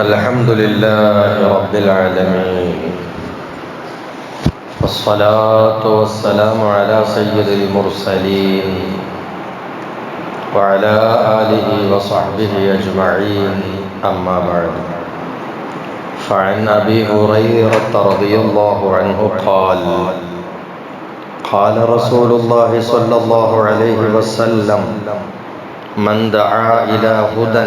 الحمد لله رب العالمين والصلاة والسلام على سيد المرسلين وعلى آله وصحبه أجمعين أما بعد. فعن أبي هريرة رضي الله عنه قال قال رسول الله صلى الله عليه وسلم من دعا إلى هدى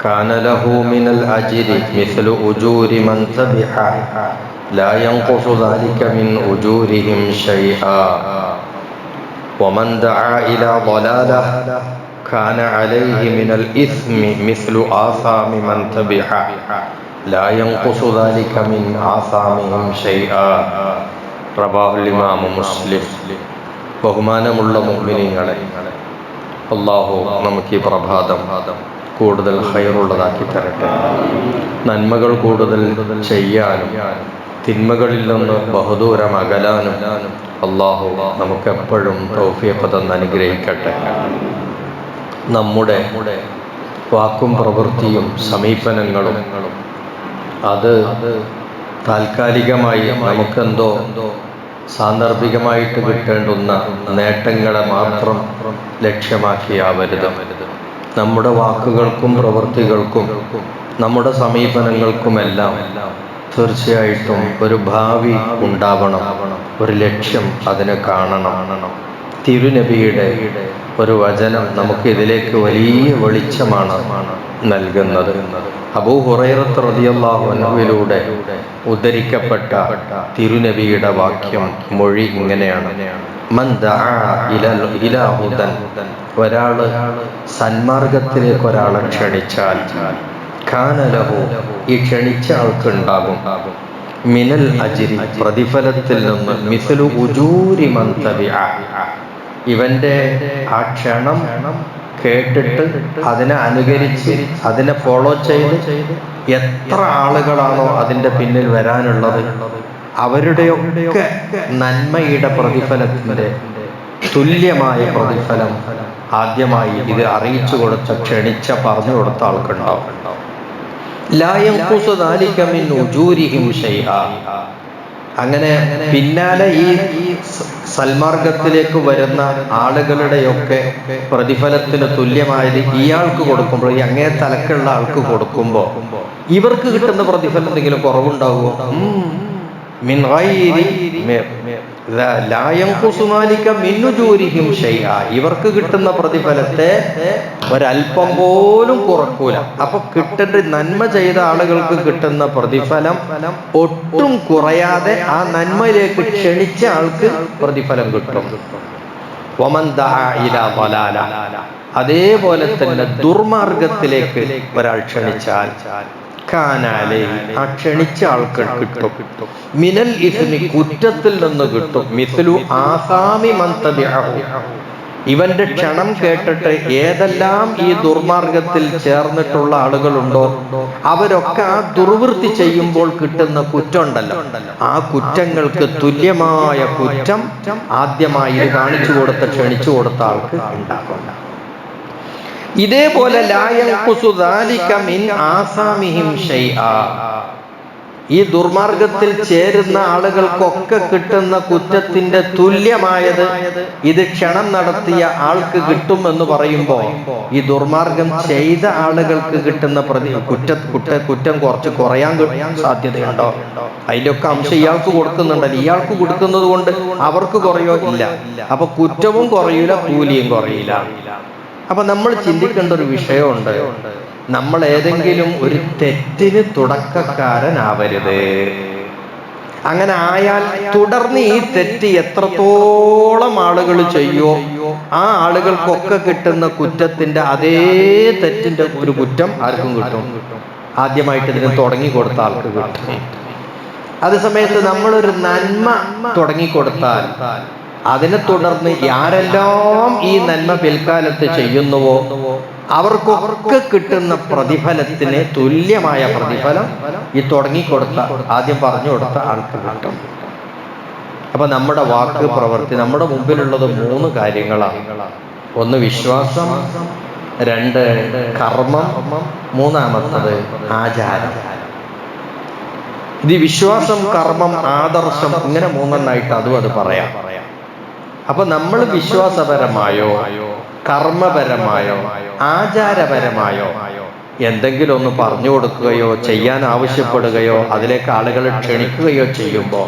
كان له من الأجر مثل أجور من تبعه لا ينقص ذلك من أجورهم شيئا ومن دعا إلى ضلالة كان عليه من الإثم مثل آثام من تبعه لا ينقص ذلك من آثامهم شيئا റബാഹുൽ ഇമാം മുസ്ലിം ബഹുമാനമുള്ള മുഅ്മിനീങ്ങളെ അള്ളാഹു നമുക്ക് ഈ പ്രഭാതം കൂടുതൽ ഹൈറുള്ളതാക്കി തരട്ടെ. നന്മകൾ കൂടുതൽ ചെയ്യാനും തിന്മകളിൽ നിന്ന് ബഹുദൂരം അകലാനും അള്ളാഹു നമുക്കെപ്പോഴും തൗഫീഖ് തന്ന് അനുഗ്രഹിക്കട്ടെ. നമ്മുടെ വാക്കും പ്രവൃത്തിയും സമീപനങ്ങളും അത് താൽക്കാലികമായി നമുക്കെന്തോ സാന്ദർഭികമായിട്ട് കിട്ടേണ്ടുന്ന നേട്ടങ്ങളെ മാത്രം ലക്ഷ്യമാക്കിയാവരുത്. നമ്മുടെ വാക്കുകൾക്കും പ്രവൃത്തികൾക്കും നമ്മുടെ സമീപനങ്ങൾക്കുമെല്ലാം തീർച്ചയായിട്ടും ഒരു ഭാവി ഉണ്ടാവണം ഒരു ലക്ഷ്യം അതിനെ കാണണം. തിരുനബിയുടെ ഒരു വചനം നമുക്ക് ഇതിലേക്ക് വലിയ വെളിച്ചമാണ് നൽകുന്നത്. അബൂ ഹുറൈറത്ത് റളിയല്ലാഹു അൻഹുവിലൂടെ ഉദ്ധരിക്കപ്പെട്ട തിരുനബിയുടെ വാക്യം മൊഴി ഇങ്ങനെയാണ്. മൻ ദആ ഇലാ ഹുദൻ. ഒരാൾ സന്മാർഗത്തിലേക്ക് ഒരാളെ ക്ഷണിച്ചാൽ ഖാനലഹു ഈ ക്ഷണിച്ച ആൾക്ക് ഉണ്ടാകും മിനൽ അജിരി പ്രതിഫലത്തിൽ നിന്ന് മിസലു ഉജൂരി തബിഅ. ഇവന്റെ ആ ക്ഷണം കേട്ടിട്ട് അതിനെ അനുകരിച്ച് അതിനെ ഫോളോ ചെയ്ത് എത്ര ആളുകളാണോ അതിന്റെ പിന്നിൽ വരാനുള്ളത്? അവരുടെയൊക്കെ നന്മയുടെ പ്രതിഫലത്തിന്റെ തുല്യമായ പ്രതിഫലം ആദ്യമായി ഇത് അറിയിച്ചു കൊടുത്ത ക്ഷണിച്ച പറഞ്ഞു കൊടുത്ത ആൾക്കുണ്ടാവും. അങ്ങനെ പിന്നാലെ ഈ സൽമാർഗത്തിലേക്ക് വരുന്ന ആളുകളുടെയൊക്കെ പ്രതിഫലത്തിന് തുല്യമായത് ഇയാൾക്ക് കൊടുക്കുമ്പോൾ ഈ അങ്ങേ തലക്കുള്ള ആൾക്ക് കൊടുക്കുമ്പോൾ ഇവർക്ക് കിട്ടുന്ന പ്രതിഫലം എന്തെങ്കിലും കുറവുണ്ടാവുമോ? മിൻ ഇവർക്ക് കിട്ടുന്ന പ്രതിഫലത്തെ ഒരല്പം പോലും കുറക്കൂല. അപ്പൊ കിട്ടേണ്ട നന്മ ചെയ്ത ആളുകൾക്ക് കിട്ടുന്ന പ്രതിഫലം ഒട്ടും കുറയാതെ ആ നന്മയിലേക്ക് ക്ഷണിച്ച ആൾക്ക് പ്രതിഫലം കിട്ടും. അതേപോലെ തന്നെ ദുർമാർഗത്തിലേക്ക് ഒരാൾ ക്ഷണിച്ചാൽ കാനാലേ ആ ക്ഷണിച്ച ആൾക്ക് കിട്ടും. മിനൽ ഇസ്മി കുറ്റത്തിൽ നിന്ന് കിട്ടും. മിസ്ലു ആസാമി മന്തബിഅഹു ഇവന്റെ ക്ഷണം കേട്ടിട്ട് ഏതെല്ലാം ഈ ദുർമാർഗത്തിൽ ചേർന്നിട്ടുള്ള ആളുകളുണ്ടോ അവരൊക്കെ ആ ദുർവൃത്തി ചെയ്യുമ്പോൾ കിട്ടുന്ന കുറ്റം ഉണ്ടല്ലോ ആ കുറ്റങ്ങൾക്ക് തുല്യമായ കുറ്റം ആദ്യമായി കാണിച്ചു കൊടുത്ത ക്ഷണിച്ചു കൊടുത്ത ആൾക്ക് ഉണ്ടാകും. ഇതേപോലെ ഈ ദുർമാർഗത്തിൽ ചേരുന്ന ആളുകൾക്കൊക്കെ കിട്ടുന്ന കുറ്റത്തിന്റെ തുല്യമായത് ഇത് ക്ഷണം നടത്തിയ ആൾക്ക് കിട്ടും എന്ന് പറയുമ്പോൾ ഈ ദുർമാർഗം ചെയ്ത ആളുകൾക്ക് കിട്ടുന്ന പ്രതി കുറ്റ കുറ്റ കുറ്റം കുറച്ച് കുറയാൻ സാധ്യതയുണ്ടോ? അതിലൊക്കെ അംശം ഇയാൾക്ക് കൊടുക്കുന്നുണ്ടല്ലോ. ഇയാൾക്ക് കൊടുക്കുന്നത് കൊണ്ട് അവർക്ക് കുറയോ ഇല്ല. അപ്പൊ കുറ്റവും കുറയില്ല കൂലിയും കുറയില്ല. അപ്പൊ നമ്മൾ ചിന്തിക്കേണ്ട ഒരു വിഷയമുണ്ട്. നമ്മൾ ഏതെങ്കിലും ഒരു തെറ്റിന് തുടക്കക്കാരനാവരുത്. അങ്ങനെ ആയാൽ തുടർന്ന് ഈ തെറ്റ് എത്രത്തോളം ആളുകൾ ചെയ്യോ ആ ആളുകൾക്കൊക്കെ കിട്ടുന്ന കുറ്റത്തിന്റെ അതേ തെറ്റിന്റെ ഒരു കുറ്റം ആർക്കും കിട്ടും. ആദ്യമായിട്ട് ഇതിന് തുടങ്ങി കൊടുത്ത ആൾക്ക് കിട്ടും. അതേസമയത്ത് നമ്മളൊരു നന്മ തുടങ്ങിക്കൊടുത്താൽ അതിനെ തുടർന്ന് ആരെല്ലാം ഈ നന്മ പിൽക്കാലത്ത് ചെയ്യുന്നുവോ? അവർക്കൊക്കെ കിട്ടുന്ന പ്രതിഫലത്തിന് തുല്യമായ പ്രതിഫലം ഈ തുടങ്ങിക്കൊടുത്ത ആദ്യം പറഞ്ഞു കൊടുത്ത ആൾക്ക് കിട്ടും. അപ്പൊ നമ്മുടെ വാക്ക് പ്രവൃത്തി നമ്മുടെ മുമ്പിലുള്ളത് മൂന്ന് കാര്യങ്ങളാണ്. ഒന്ന് വിശ്വാസം രണ്ട് കർമ്മം മൂന്നാമത്തത് ആചാരം. ഇത് വിശ്വാസം കർമ്മം ആദർശം ഇങ്ങനെ മൂന്നെണ്ണായിട്ട് അതും അത് പറയാം. അപ്പൊ നമ്മൾ വിശ്വാസപരമായോ കർമ്മപരമായോ ആചാരപരമായോ എന്തെങ്കിലും ഒന്ന് പറഞ്ഞു കൊടുക്കുകയോ ചെയ്യാൻ ആവശ്യപ്പെടുകയോ അതിലേക്ക് ആളുകളെ ക്ഷണിക്കുകയോ ചെയ്യുമ്പോൾ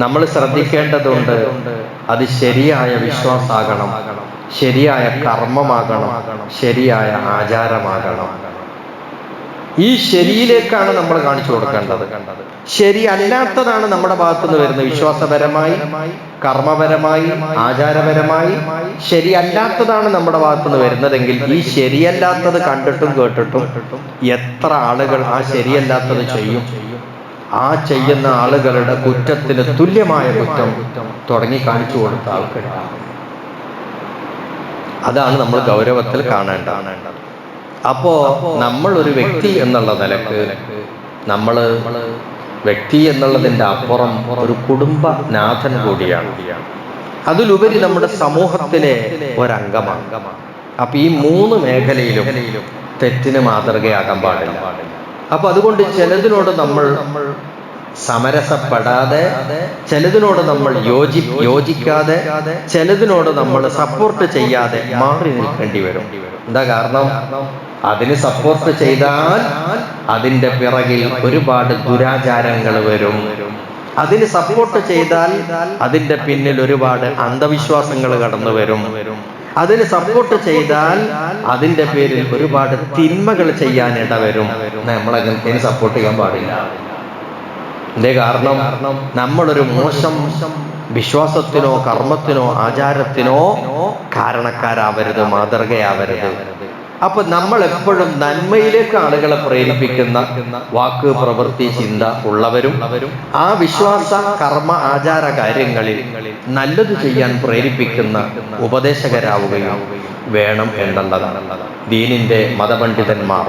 നമ്മൾ ശ്രദ്ധിക്കേണ്ടതുണ്ട് അത് ശരിയായ വിശ്വാസാകണം ശരിയായ കർമ്മമാകണം ശരിയായ ആചാരമാകണം. ഈ ശരിയിലേക്കാണ് നമ്മൾ കാണിച്ചു കൊടുക്കേണ്ടത്. ശരി അല്ലാത്തതാണ് നമ്മുടെ ഭാഗത്തു നിന്ന് വരുന്നത്. വിശ്വാസപരമായി കർമ്മപരമായി ആചാരപരമായി. ശരിയല്ലാത്തതാണ് നമ്മുടെ ഭാഗത്തു നിന്ന് വരുന്നതെങ്കിൽ ഈ ശരിയല്ലാത്തത് കണ്ടിട്ടും കേട്ടിട്ടും എത്ര ആളുകൾ ആ ശരിയല്ലാത്തത് ചെയ്യും? ആ ചെയ്യുന്ന ആളുകളുടെ കുറ്റത്തിന് തുല്യമായ കുറ്റം തുടങ്ങി കാണിച്ചു കൊടുത്ത ആൾക്കാർ അതാണ് നമ്മൾ ഗൗരവത്തിൽ കാണേണ്ടത്. അപ്പോ നമ്മൾ ഒരു വ്യക്തി എന്നുള്ള നിലയ്ക്ക് നമ്മൾ വ്യക്തി എന്നുള്ളതിന്റെ അപ്പുറം ഒരു കുടുംബനാഥൻ കൂടിയാണ്. അതിലുപരി നമ്മുടെ സമൂഹത്തിലെ ഒരംഗമാണ്. അപ്പൊ ഈ മൂന്ന് മേഖലയിലും തെറ്റിന് മാതൃകയാകാൻ പാടില്ല. അപ്പൊ അതുകൊണ്ട് ചിലതിനോട് നമ്മൾ സമരസപ്പെടാതെ ചിലതിനോട് നമ്മൾ യോജി യോജിക്കാതെ ചിലതിനോട് നമ്മൾ സപ്പോർട്ട് ചെയ്യാതെ മാറി നിൽക്കേണ്ടി വരും. എന്താ കാരണം? അതിന് സപ്പോർട്ട് ചെയ്താൽ അതിന്റെ പിറകിൽ ഒരുപാട് ദുരാചാരങ്ങൾ വരും. അതിന് സപ്പോർട്ട് ചെയ്താൽ അതിന്റെ പിന്നിൽ ഒരുപാട് അന്ധവിശ്വാസങ്ങൾ കടന്നു വരും. അതിന് സപ്പോർട്ട് ചെയ്താൽ അതിന്റെ പേരിൽ ഒരുപാട് തിന്മകൾ ചെയ്യാൻ ഇടവരും നമ്മളങ്ങനെ സപ്പോർട്ട് ചെയ്യാൻ പാടില്ല. എന്റെ കാരണം നമ്മളൊരു മോശം വിശ്വാസത്തിനോ കർമ്മത്തിനോ ആചാരത്തിനോ കാരണക്കാരാവരുത് മാതൃകയാവരുത്. അപ്പൊ നമ്മൾ എപ്പോഴും നന്മയിലേക്ക് ആളുകളെ പ്രേരിപ്പിക്കുന്ന വാക്ക് പ്രവൃത്തി ചിന്ത ഉള്ളവരും ആ വിശ്വാസ കർമ്മ ആചാര കാര്യങ്ങളിൽ നല്ലത് ചെയ്യാൻ പ്രേരിപ്പിക്കുന്ന ഉപദേശകരാവുകയും വേണം എന്നുള്ളതാണ്. ദീനിന്റെ മതപണ്ഡിതന്മാർ.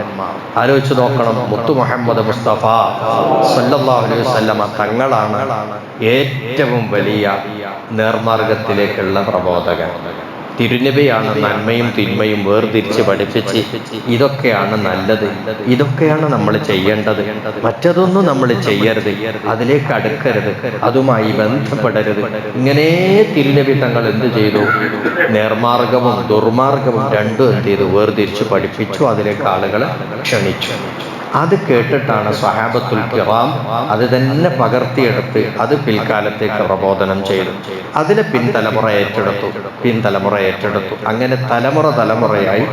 ആലോചിച്ചു നോക്കണം. മുത്തു മുഹമ്മദ് മുസ്തഫ സല്ലല്ലാഹു അലൈഹി തങ്ങളാണ് ഏറ്റവും വലിയ നേർമാർഗത്തിലേക്കുള്ള പ്രബോധകൻ. തിരുനബിയാണ് നന്മയും തിന്മയും വേർതിരിച്ച് പഠിപ്പിച്ച് ഇതൊക്കെയാണ് നല്ലത്. ഇതൊക്കെയാണ് നമ്മൾ ചെയ്യേണ്ടത്. മറ്റതൊന്നും നമ്മൾ ചെയ്യരുത്. അതിലേക്ക് അടുക്കരുത്. അതുമായി ബന്ധപ്പെടരുത്. ഇങ്ങനെ തിരുനബി തങ്ങൾ എന്ത് ചെയ്തു? നേർമാർഗവും ദുർമാർഗവും രണ്ടും എന്ത് ചെയ്തു? വേർതിരിച്ച് പഠിപ്പിച്ചു. അതിലേക്ക് ആളുകളെ ക്ഷണിച്ചു. അത് കേട്ടിട്ടാണ് സ്വഹാബത്തുൽ കിറാം അത് തന്നെ പകർത്തിയെടുത്ത് അത് പിൽക്കാലത്തേക്ക് പ്രബോധനം ചെയ്തു. അതിനെ പിൻതലമുറ ഏറ്റെടുത്തു. പിൻതലമുറ ഏറ്റെടുത്തു. അങ്ങനെ തലമുറ തലമുറയായി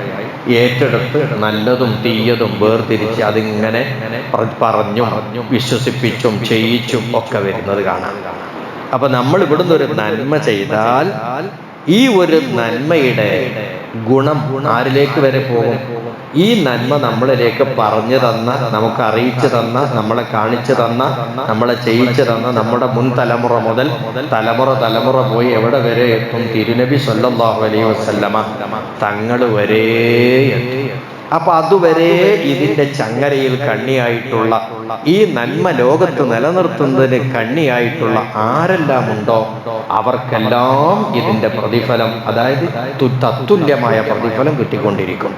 ഏറ്റെടുത്ത് നല്ലതും തീയതും വേർതിരിച്ച് അതിങ്ങനെ പറഞ്ഞും വിശ്വസിപ്പിച്ചും ചെയ്യിച്ചും ഒക്കെ വരുന്നത് കാണാം. അപ്പൊ നമ്മൾ ഇവിടുന്ന് ഒരു നന്മ ചെയ്താൽ ഈ ഒരു നന്മയുടെ ഗുണം ആരിലേക്ക് വരെ പോകും? ഈ നന്മ നമ്മളിലേക്ക് പറഞ്ഞു തന്ന നമുക്ക് അറിയിച്ചു തന്ന നമ്മളെ കാണിച്ചു തന്ന നമ്മളെ ചെയ്യിച്ചു തന്ന നമ്മുടെ മുൻ തലമുറ മുതൽ തലമുറ തലമുറ പോയി എവിടെ വരെ എത്തും? തിരുനബി സല്ലാഹു അലൈ വസല്ലമ തങ്ങൾ വരെ എത്തി. അപ്പൊ അതുവരെ ഇതിന്റെ ചങ്ങരയിൽ കണ്ണിയായിട്ടുള്ള ഈ നന്മ ലോകത്ത് നിലനിർത്തുന്നതിന് കണ്ണിയായിട്ടുള്ള ആരെല്ലാം ഉണ്ടോ അവർക്കെല്ലാം ഇതിന്റെ പ്രതിഫലം അതായത് തത്തുല്യമായ പ്രതിഫലം കിട്ടിക്കൊണ്ടിരിക്കും.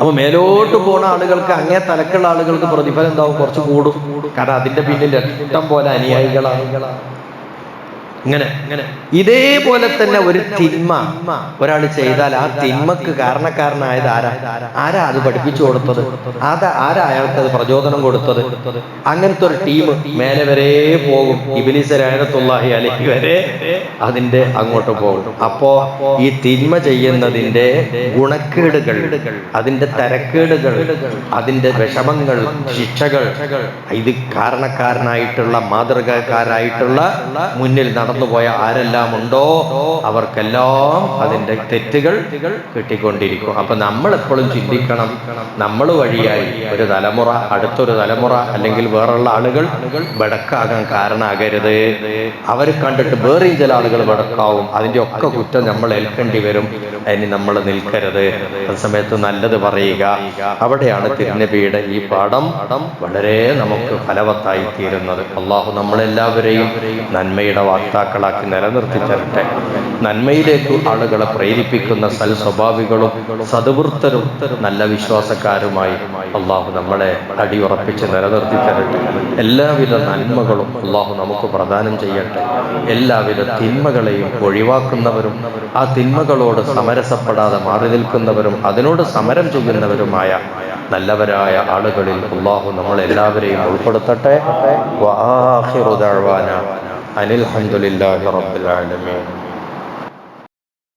അപ്പൊ മേലോട്ട് പോണ ആളുകൾക്ക് അങ്ങേ തലക്കുള്ള ആളുകൾക്ക് പ്രതിഫലം എന്താവും? കുറച്ച് കൂടും. കാരണം അതിന്റെ പിന്നിൽ ഇഷ്ടം പോലെ അനുയായികളാണ്. ഇങ്ങനെ ഇങ്ങനെ. ഇതേപോലെ തന്നെ ഒരു തിന്മ ഒരാൾ ചെയ്താൽ ആ തിന്മക്ക് കാരണക്കാരനായത് ആരാ? ആരാ? അത് പഠിപ്പിച്ചു കൊടുത്തത്? അത് ആരാ അയാൾക്ക് അത് പ്രചോദനം കൊടുത്തത്? അങ്ങനത്തെ ഒരു ടീം മേലെ വരെ പോകും. ഇബിലിസ് രായത്തുള്ളാഹി അലഹി വരെ അതിന്റെ അങ്ങോട്ട് പോകും. അപ്പോ ഈ തിന്മ ചെയ്യുന്നതിന്റെ ഗുണക്കേടുകൾ അതിന്റെ തരക്കേടുകൾ അതിന്റെ വിഷമങ്ങൾ ശിക്ഷകൾ ഇത് കാരണക്കാരനായിട്ടുള്ള മാതൃകക്കാരായിട്ടുള്ള മുന്നിൽ നടന്നുപോയ ആരെല്ലാം ഉണ്ടോ അവർക്കെല്ലാം അതിന്റെ തെറ്റുകൾ കിട്ടിക്കൊണ്ടിരിക്കും. അപ്പൊ നമ്മൾ എപ്പോഴും ചിന്തിക്കണം നമ്മൾ വഴിയായി ഒരു തലമുറ അടുത്തൊരു തലമുറ അല്ലെങ്കിൽ വേറുള്ള ആളുകൾ വെടക്കാകാൻ കാരണമാകരുത് അവരെ കണ്ടിട്ട് വേറെയും ചില ആളുകൾ വെടക്കാവും. അതിന്റെ ഒക്കെ കുറ്റം നമ്മൾ ഏൽക്കേണ്ടി വരും. അതിന് നമ്മൾ നിൽക്കരുത്. ആ സമയത്ത് നല്ലത് പറയുക. അവിടെയാണ് തിരുനബിയുടെ ഈ പാഠം വളരെ നമുക്ക് ഫലവത്തായി തീരുന്നത്. അള്ളാഹു നമ്മളെല്ലാവരെയും നന്മയുടെ വാർത്താക്കളാക്കി നിലനിർത്തി തരട്ടെ നന്മയിലേക്ക് ആളുകളെ പ്രേരിപ്പിക്കുന്ന സൽ സ്വഭാവികളും സതുവൃത്തരും നല്ല വിശ്വാസക്കാരുമായി അള്ളാഹു നമ്മളെ അടിയുറപ്പിച്ച് നിലനിർത്തി തരട്ടെ എല്ലാവിധ നന്മകളും അള്ളാഹു നമുക്ക് പ്രദാനം ചെയ്യട്ടെ. എല്ലാവിധ തിന്മകളെയും ഒഴിവാക്കുന്നവരും ആ തിന്മകളോട് സമരസപ്പെടാതെ മാറി നിൽക്കുന്നവരും അതിനോട് സമരം ചെയ്യുന്നവരുമായ നല്ലവരായ ആളുകളിൽ അള്ളാഹു നമ്മളെല്ലാവരെയും ഉൾപ്പെടുത്തട്ടെ. അനിൽ റബ്ബിൽ ആലമീൻ.